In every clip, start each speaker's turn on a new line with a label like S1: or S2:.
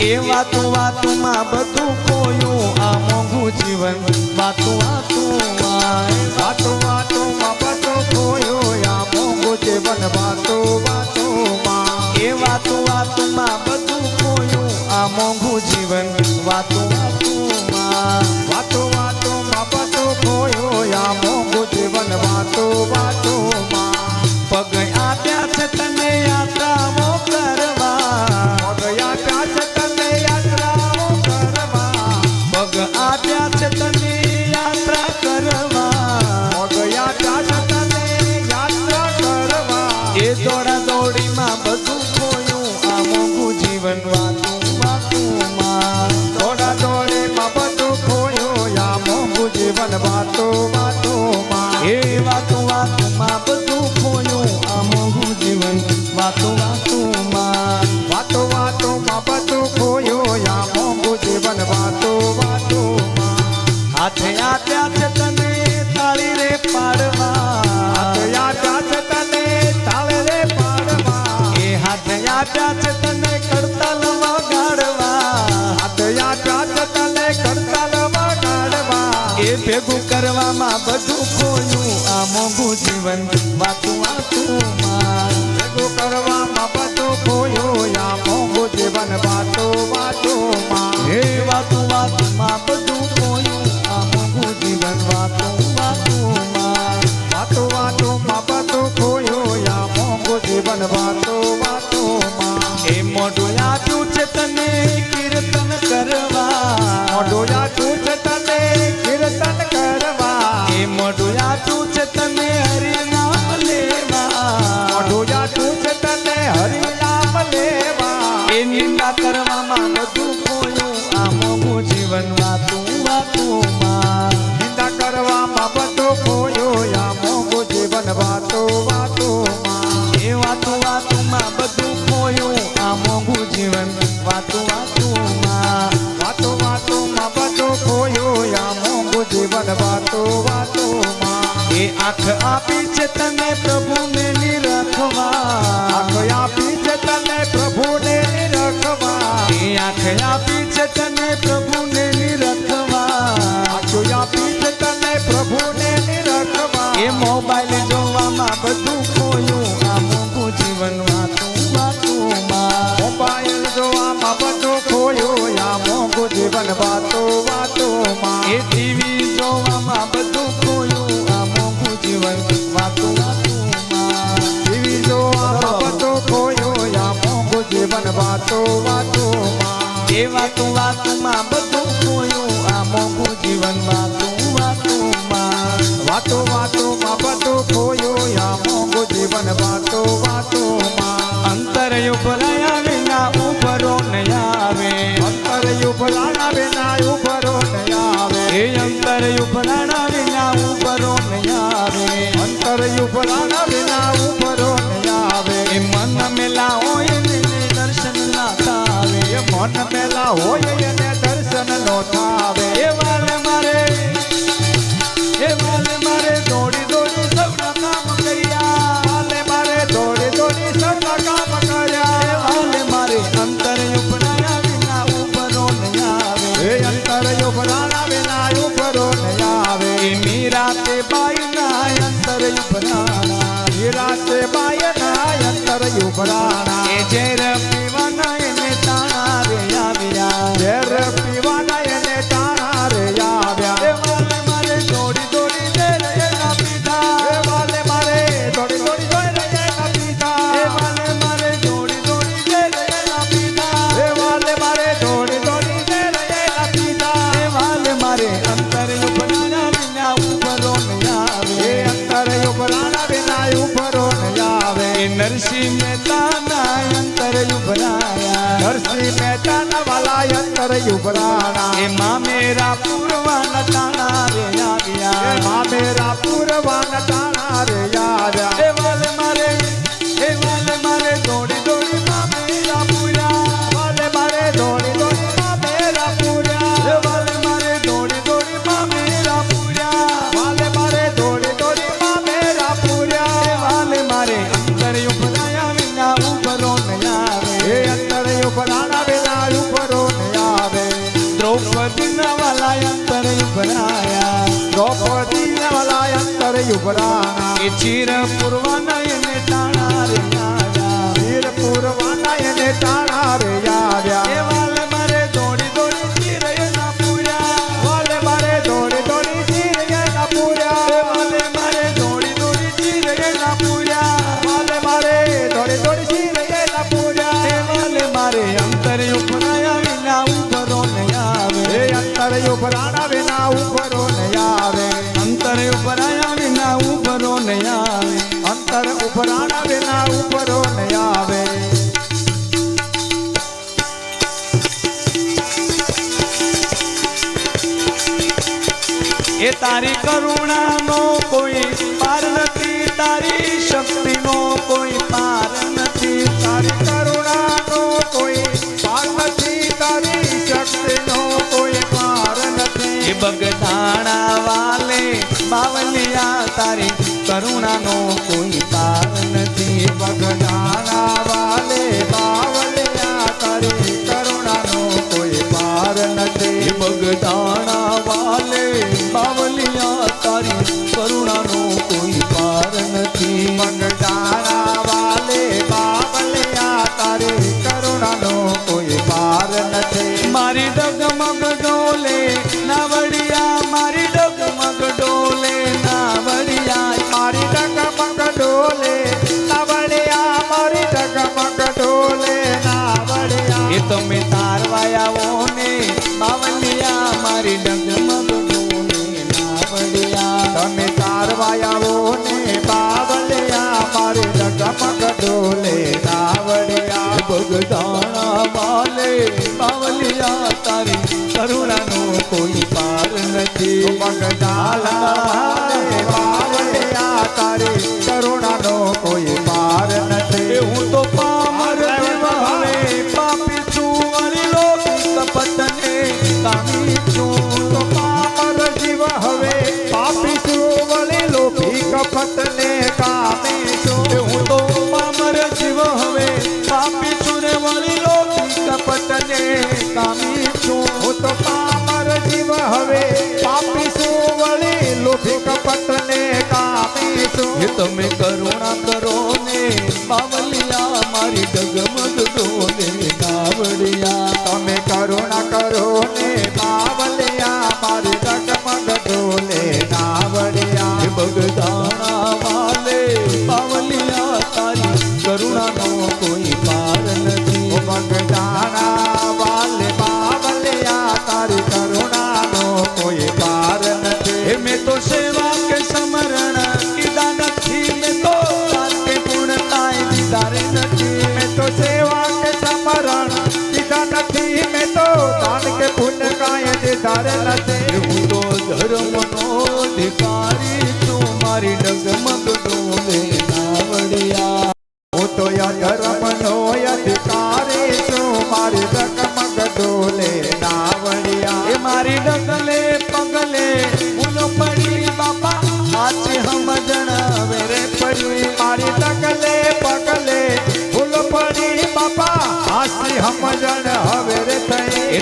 S1: એ વાતું વાતુમાં બધું ખોયું આ મોંઘું જીવન વાતું વાતુમાં
S2: વાતો વાતો માં બધું ખોયું આ મોંઘું જીવન વાતો વાતો
S1: એ વાતું વાતુમાં બધું ખોયું આ મોંઘું જીવન વાતું વાતુમાં. આપ્યા છે તને કડતાલ વગાડવા
S2: હાથ યાત્રા છે તને
S1: એ ભેગું કરવામાં બધું ખોયું. આ મોંઘું જીવન વાતું વાતુમાં.
S2: ભેગું કરવામાં બધું ખોયું. આ મોંઘું જીવન વાતો વાતો માં
S1: હે વાતું વાતુમાં બધું ખોયું. આ મોંઘું જીવન વાતું વાતુમાં.
S2: વાતો વાતો માં બધું ખોયું. આ મોંઘું જીવન વાતો વાતો
S1: આપ્યું છે તને હરિનામ લેવા.
S2: મોઢું યાતું છે તને હરિનામ લેવા.
S1: એ નિંદા કરવામાં બધું ખોયું આ મોંઘું જીવન વાતું
S2: નિંદા કરવામાં બધું ખોયું આ મોંઘું જીવન વાતો વાતો માં
S1: એ વાતું વાતુમાં બધું ખોયું આ મોંઘું જીવન વાતું આંખ આપી છે તને પ્રભુને નિરખવા.
S2: આંખ આપી છે તને પ્રભુને નિરખવા.
S1: આંખ આપી છે તને પ્રભુને નિરખવા.
S2: આંખ આપી છે તને પ્રભુને નિરખવા.
S1: એ મોબાઈલ જોવામાં બધું ખોયું. આ મોંઘું જીવન વાતું વાતુમાં.
S2: મોબાઈલ જોવામાં બધું ખોયું. આ મોંઘું જીવન વાતો વાતો
S1: વાતો
S2: વાતો માં
S1: એ વાતું વાતુમાં બધું ખોયું આ મોંઘું જીવન વાતું વાતુમાં
S2: વાતો વાતો માં બધું ખોયું આ મોંઘું જીવન વાતો વાતો માં
S1: અંતર ઉભરાયા વિના ઉભરો ન આવે.
S2: અંતર ઉભરાણા વિના ઉભરો ન આવે.
S1: એ અંતર ઉભરાણા વિના ઉભરો ન આવે.
S2: અંતર ઉભરાણા
S1: મન મેલા હોય
S2: એને દર્શન નો થાવે
S1: એ વાલે મારે એ વાલે મારે દોડી દોડી સૌના કામ કર્યા
S2: હાલે મારે દોડી દોડી સૌના કામ
S1: એ
S2: કર્યા
S1: વાલે મારે અંતર ઉપડાયા વિના ઉભરો ન આવે
S2: એ અંતર ઉભરાણા વિના ઉભરો ન આવે
S1: એ મીરા તે બાઈ ના અંતર ઉપરાણા
S2: નિરાતે બાયના અંતર ઉભરાણા
S1: એ ઝેર પીવાના એને નરસિંહ મહેતાના અંતર યુભરાયા
S2: નરસિંહ મહેતાના વાલા અંતર ઉભરાણા
S1: એ મામેરા પૂર્વાના તાણા રે આવ્યા
S2: મામેરા પૂરવાન તાણા રે આવ્યા
S1: એ વાલે ઉભરાયા
S2: દ્રૌપદી વાલાય અંતર ઉભરાણા
S1: એ ચીર પૂર્વા નયને તાણા રે યાદ્યા ચીર પૂર્વા
S2: નયને
S1: તાણા રે યાદ્યા ઉપરાણા વિના ઉપરો આવે.
S2: અંતર ઉપરાયા વિના ઉપરો નહીં આવે.
S1: અંતર
S2: ઉપરાણા વિના ઉપરો નહીં આવે.
S1: એ તારી કરુણાનો તારી
S2: કરુણાનો કોઈ નથી
S1: તમે કરુણા કરો ને
S2: બાવલી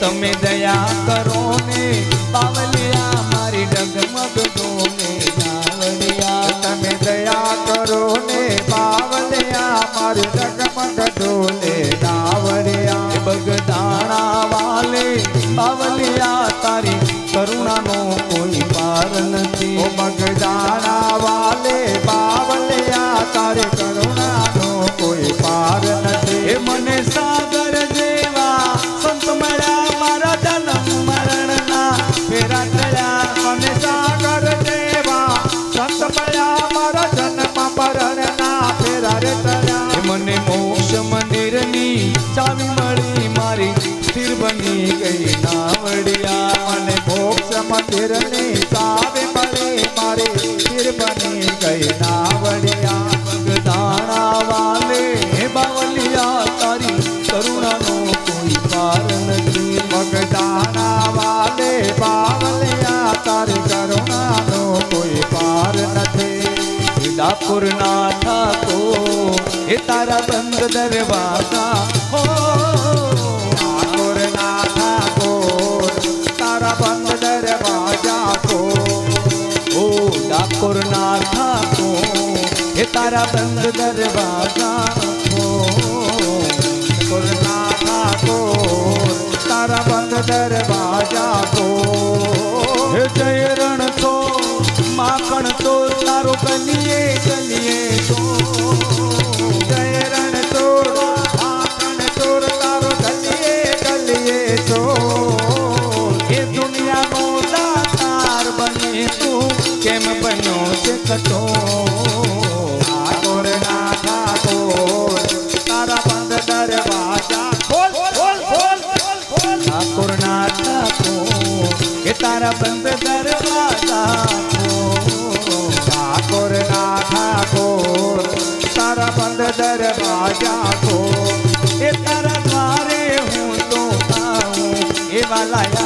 S2: तमें दया करो ने
S1: पावलिया ડાકોરના ઠાકોર હે તારા બંધ
S2: દરવાજા.
S1: હો ડાકોરના ઠાકોર, તારા બંધ દરવાજા કો
S2: ઓ
S1: ડાકોરના ઠાકોર હે તારા બંધ દરવાજા હો.
S2: ડાકોરના ઠાકોર, તારા બંધ દરવાજા કો
S1: હે જય રણછોડ માખણ તો તારો કલીએ કલીએ તો.
S2: રાજા કો
S1: એ તારા દ્વારે હું તો આવું. એવા લાયા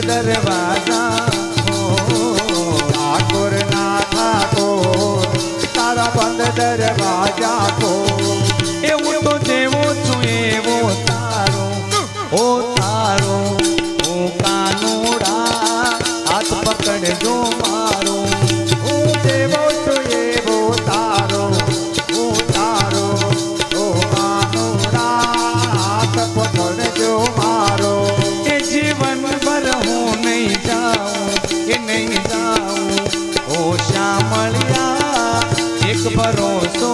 S2: દરવા. Barroso.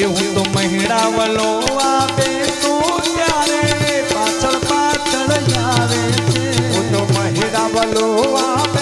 S1: એ હું તો મહેડાવલો આપે, તું ત્યારે પાછળ પાછળ
S2: આવે છે?
S1: હું તો મહેડાવલો આપે